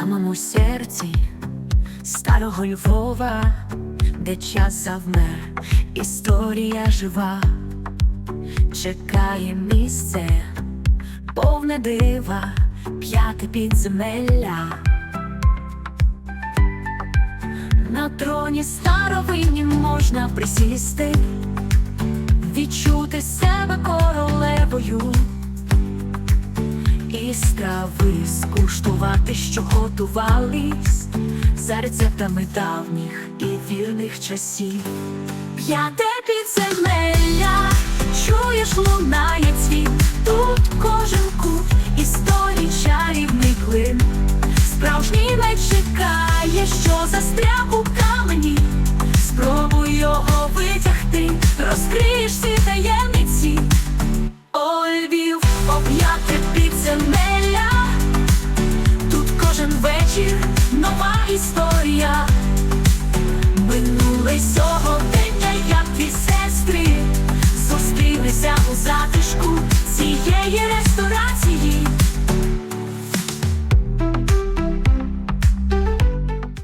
самому серці. Старого Львова, де час завмер, історія жива, чекає місце, повне дива, п'яте підземелля. На троні старовинні можна присісти, із трави скуштувати, що готувались за рецептами давніх і вірних часів. П'яте підземелля, чуєш, лунає цвіт, тут кожен кут історій чарівний глин. Справжній не чекає, що застряг у камені. Спробуй його витягти, розкриєш всі таємниці, Ольвів Львів, об'яти. нова історія, минулий сьогодення, як дві сестри, зустрілися у затишку цієї ресторації.